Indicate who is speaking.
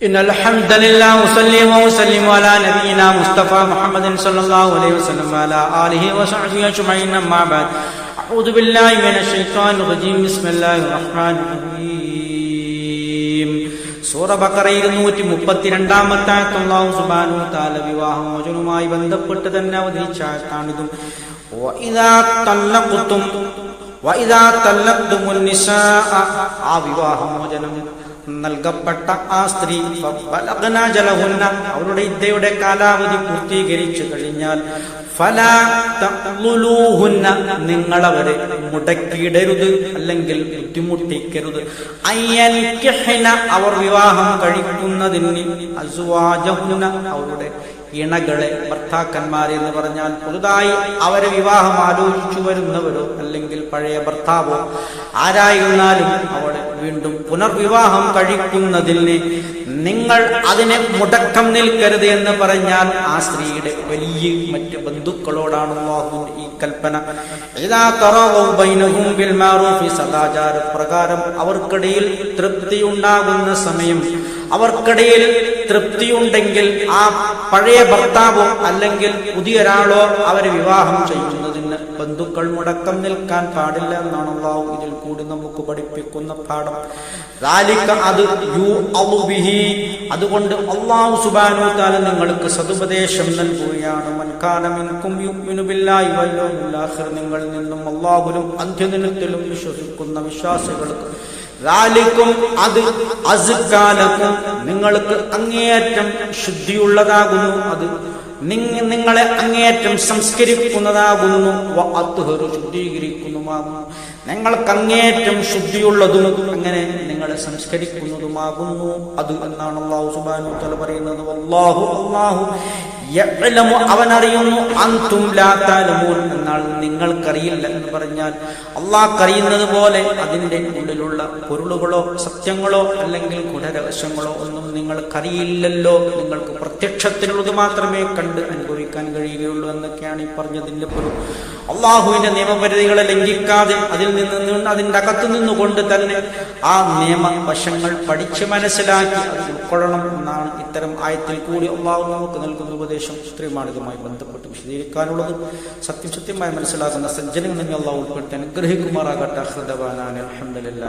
Speaker 1: إن الحمد لله وصلي وسلم على نبينا مصطفى محمد صلى الله عليه وسلم وعلى آله وصحبه أجمعين أما بعد أعوذ بالله من الشيطان الرجيم بسم الله الرحمن الرحيم സൂറ ബക്കറ ഇരുന്നൂറ്റി മുപ്പത്തിരണ്ടാമത്തെ ആയത്ത് അല്ലാഹു സുബ്ഹാനഹു വ തആല വിവാഹമോചനവുമായി ബന്ധപ്പെട്ട് തന്നെ അവതരിച്ച ആയത്താണിതും വഇദാ തല്ലഖ്തും വഇദാ തല്ലഖ്തുമുൻ നിസാഅ ആ വിവാഹമോചനം നൽകപ്പെട്ട ആ സ്ത്രീ ജലഹുന്ന അവരുടെ ഇദ്ദയുടെ കാലാവധി പൂർത്തീകരിച്ചു കഴിഞ്ഞാൽ തഖ്ലുലൂഹുന്ന നിങ്ങളവരെ മുടക്കിയിടരുത് അല്ലെങ്കിൽ ബുദ്ധിമുട്ടിക്കരുത്. അവർ വിവാഹം കഴിക്കുന്നതിന് അവരുടെ ഇണകളെ ഭർത്താക്കന്മാരെ എന്ന് പറഞ്ഞാൽ പുതുതായി അവരെ വിവാഹം ആലോചിച്ചു വരുന്നവരോ അല്ലെങ്കിൽ പഴയ ഭർത്താവോ ആരായിരുന്നാലും അവളെ വീണ്ടും പുനർവിവാഹം കഴിക്കുന്നതിന് നിങ്ങൾ അതിനെ മുടക്കം നിൽക്കരുത് എന്ന് പറഞ്ഞാൽ ആ സ്ത്രീയുടെ വലിയ മറ്റ് ബന്ധുക്കളോടാണ് ഈ കൽപ്പന. സദാചാര പ്രകാരം അവർക്കിടയിൽ തൃപ്തി ഉണ്ടാകുന്ന സമയം അവർക്കിടയിൽ തൃപ്തിയുണ്ടെങ്കിൽ ആ പഴയ ഭർത്താവോ അല്ലെങ്കിൽ പുതിയൊരാളോ അവരെ വിവാഹം ചെയ്യുന്നതിന് ബന്ധുക്കൾ മുടക്കം നിൽക്കാൻ പാടില്ല എന്നാണ് അള്ളാഹു ഇതിൽ കൂടി നമുക്ക് പഠിപ്പിക്കുന്ന പാഠം. അത് അതുകൊണ്ട് അള്ളാഹു സുബാനു താല നിങ്ങൾക്ക് സതുപദേശം നൽകുകയാണ്. മൻകാനമെനിക്കും നിങ്ങളിൽ നിന്നും അള്ളാഹുലും അന്ത്യദിനത്തിലും വിശ്വസിക്കുന്ന വിശ്വാസികൾക്ക് അത് അസുക്കാലക്കും നിങ്ങൾക്ക് അങ്ങേയറ്റം ശുദ്ധിയുള്ളതാകുന്നു അത്. നിങ്ങളെ അങ്ങേയറ്റം സംസ്കരിക്കുന്നതാകുന്നു. ശുദ്ധീകരിക്കുന്നതുമാകുന്നു. നിങ്ങൾക്ക് അങ്ങേയറ്റം ശുദ്ധിയുള്ളതും അങ്ങനെ നിങ്ങളെ സംസ്കരിക്കുന്നതുമാകുന്നു. അത് എന്നാണ് അള്ളാഹു സുബാനു തല പറയുന്നത്. അള്ളാഹു അള്ളാഹു യഅ്ലമു അവനറിയുന്നു അന്തും എന്നാൽ നിങ്ങൾക്കറിയില്ല എന്ന് പറഞ്ഞാൽ അള്ളാഹ് അറിയുന്നത് പോലെ അതിന്റെ ഉള്ളിലുള്ള പൊരുളുകളോ സത്യങ്ങളോ അല്ലെങ്കിൽ ഗുണരഹസ്യങ്ങളോ ഒന്നും നിങ്ങൾക്കറിയില്ലല്ലോ. നിങ്ങൾക്ക് പ്രത്യക്ഷത്തിലുള്ളത് മാത്രമേ കണ്ട് അനുഭവിക്കാൻ കഴിയുകയുള്ളൂ എന്നൊക്കെയാണ് ഈ പറഞ്ഞതിന്റെ പൊരു അള്ളാഹുവിന്റെ നിയമപരിധികളെ ലംഘിക്കാതെ അതിൽ നിന്ന് അതിന്റെ അകത്തു നിന്നുകൊണ്ട് തന്നെ ആ നിയമവശങ്ങൾ പഠിച്ച് മനസ്സിലാക്കി അത് ഉൾക്കൊള്ളണം എന്നാണ് ഇത്തരം ആയത്തിൽ കൂടി അള്ളാഹു നമുക്ക് നൽകുന്ന ഉപദേശം ഇത്രയുമാണ് ഇതുമായി ബന്ധപ്പെട്ട് വിശദീകരിക്കാനുള്ളത് സത്യം സത്യമായി മനസ്സിലാക്കുന്ന സജ്ജനങ്ങൾ നിങ്ങൾ ഉൾപ്പെടുത്തി അനുഗ്രഹിക്കുമാറാകട്ടെ ഹൃദവാനാണ് അലഹമില്ല